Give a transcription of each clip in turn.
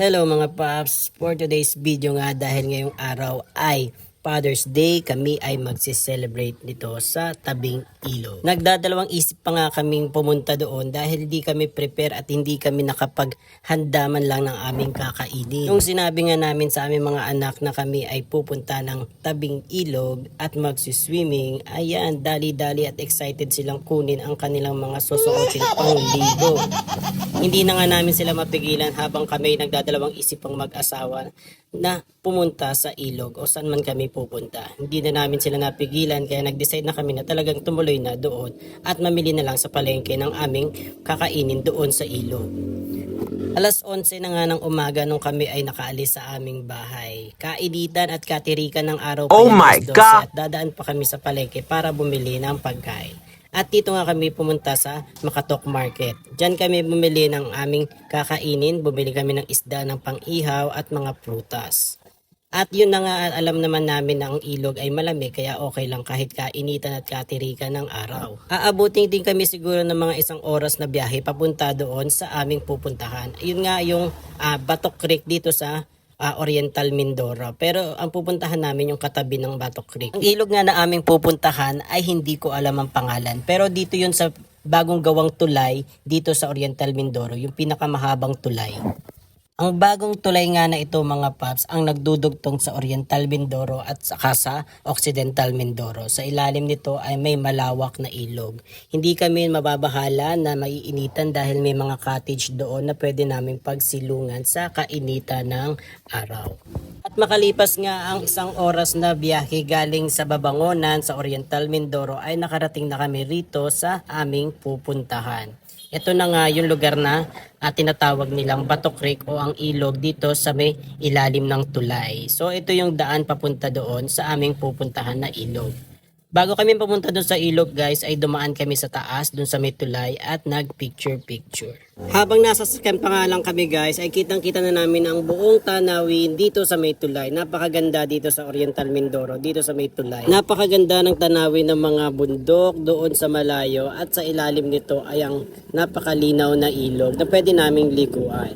Hello mga paps, for today's video nga dahil ngayong araw ay Father's Day, kami ay magsi-celebrate nito sa tabing ilog. Nagdadalawang isip pa nga kaming pumunta doon dahil hindi kami prepare at hindi kami nakapaghanda man lang ng aming kakainin. Nung sinabi nga namin sa aming mga anak na kami ay pupunta ng tabing ilog at magsiswimming, ayan, dali-dali at excited silang kunin ang kanilang mga susuotin pang ligo. Hindi na nga namin sila mapigilan habang kami nagdadalawang isip pang mag-asawa na pumunta sa ilog o saan man kami pupunta. Hindi na namin sila napigilan kaya nag-decide na kami na talagang tumuloy na doon at mamili na lang sa palengke ng aming kakainin doon sa ilog. Alas 11 na nga ng umaga nung kami ay nakaalis sa aming bahay. Kainitan at katirikan ng araw pa Oh my alas 12 God! At dadaan pa kami sa palengke para bumili ng pagkain. At dito nga kami pumunta sa Makatok Market. Diyan kami bumili ng aming kakainin, bumili kami ng isda ng pang-ihaw at mga prutas. At yun na nga alam naman namin na ang ilog ay malamig kaya okay lang kahit kainitan at katirikan ng araw. Aabutin din kami siguro ng mga isang oras na biyahe papunta doon sa aming pupuntahan. Yun nga yung ah, Batok Creek dito sa ah, Oriental Mindoro. Pero ang pupuntahan namin yung katabi ng Batok Creek. Ang ilog nga na aming pupuntahan ay hindi ko alam ang pangalan. Pero dito yun sa bagong gawang tulay dito sa Oriental Mindoro, yung pinakamahabang tulay. Ang bagong tulay nga na ito mga paps ang nagdudugtong sa Oriental Mindoro at saka sa Occidental Mindoro. Sa ilalim nito ay may malawak na ilog. Hindi kami mababahala na maiinitan dahil may mga cottage doon na pwede namin pagsilungan sa kainitan ng araw. Makalipas nga ang isang oras na biyahe galing sa Babangonan sa Oriental Mindoro ay nakarating na kami rito sa aming pupuntahan. Ito na nga yung lugar na at tinatawag nilang Bato Creek o ang ilog dito sa may ilalim ng tulay. So ito yung daan papunta doon sa aming pupuntahan na ilog. Bago kami pumunta doon sa ilog guys ay dumaan kami sa taas doon sa may tulay at nag picture picture. Habang nasa sasakyan pa nga lang kami guys ay kitang kita na namin ang buong tanawin dito sa may tulay. Napakaganda dito sa Oriental Mindoro dito sa may tulay. Napakaganda ng tanawin ng mga bundok doon sa malayo at sa ilalim nito ay ang napakalinaw na ilog na pwede naming liguan.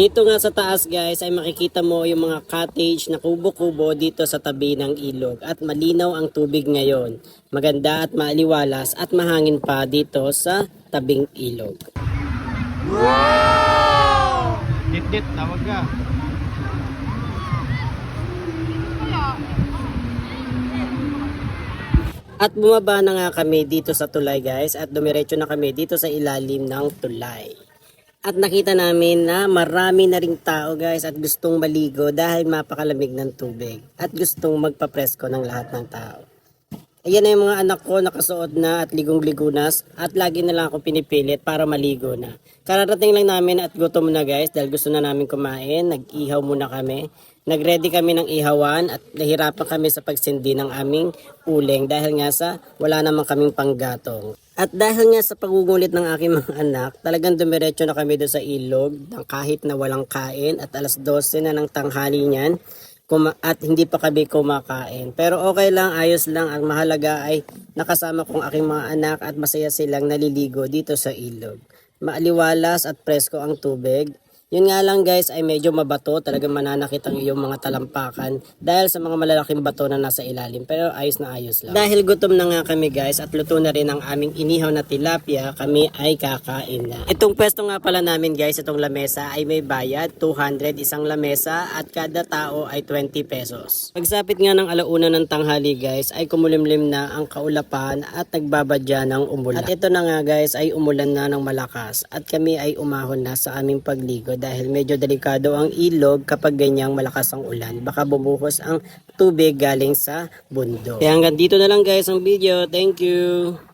Dito nga sa taas guys ay makikita mo yung mga cottage na kubo-kubo dito sa tabi ng ilog at malinaw ang tubig ngayon. Maganda at maaliwalas at mahangin pa dito sa tabing ilog. Dit-dit, tawag ka. At bumaba na nga kami dito sa tulay guys at dumiretso na kami dito sa ilalim ng tulay. At nakita namin na marami na ring tao guys at gustong maligo dahil mapakalamig ng tubig at gustong magpapresko ng lahat ng tao. Ayan na yung mga anak ko nakasuot na at ligong-ligo na at lagi na lang ako pinipilit para maligo na. Kararating lang namin at gutom na guys dahil gusto na namin kumain. Nag-ihaw muna kami. Nag-ready kami ng ihawan at nahirapan kami sa pagsindi ng aming uling dahil nga sa wala namang kaming panggatong. At dahil nga sa pagungulit ng aking mga anak, talagang dumiretso na kami doon sa ilog kahit na walang kain at alas 12 na ng tanghali niyan at hindi pa kami kumakain. Pero okay lang, ayos lang. Ang mahalaga ay nakasama kong aking mga anak at masaya silang naliligo dito sa ilog. Maaliwalas at presko ang tubig. Yun nga lang guys ay medyo mabato, talagang mananakit ang iyong mga talampakan dahil sa mga malalaking bato na nasa ilalim. Pero ayos na ayos lang. Dahil gutom na nga kami guys at luto na rin ang aming inihaw na tilapia, kami ay kakain na. Itong pwesto nga pala namin guys, itong lamesa ay may bayad, 200 isang lamesa at kada tao ay 20 pesos. Pagsapit nga ng alauna ng tanghali guys ay kumulimlim na ang kaulapan at nagbabadya ng umulan. At ito na nga guys ay umulan na ng malakas at kami ay umahon na sa aming pagligo dahil medyo delikado ang ilog kapag ganyang malakas ang ulan. Baka bumuhos ang tubig galing sa bundok. Kaya hanggang dito na lang guys ang video. Thank you!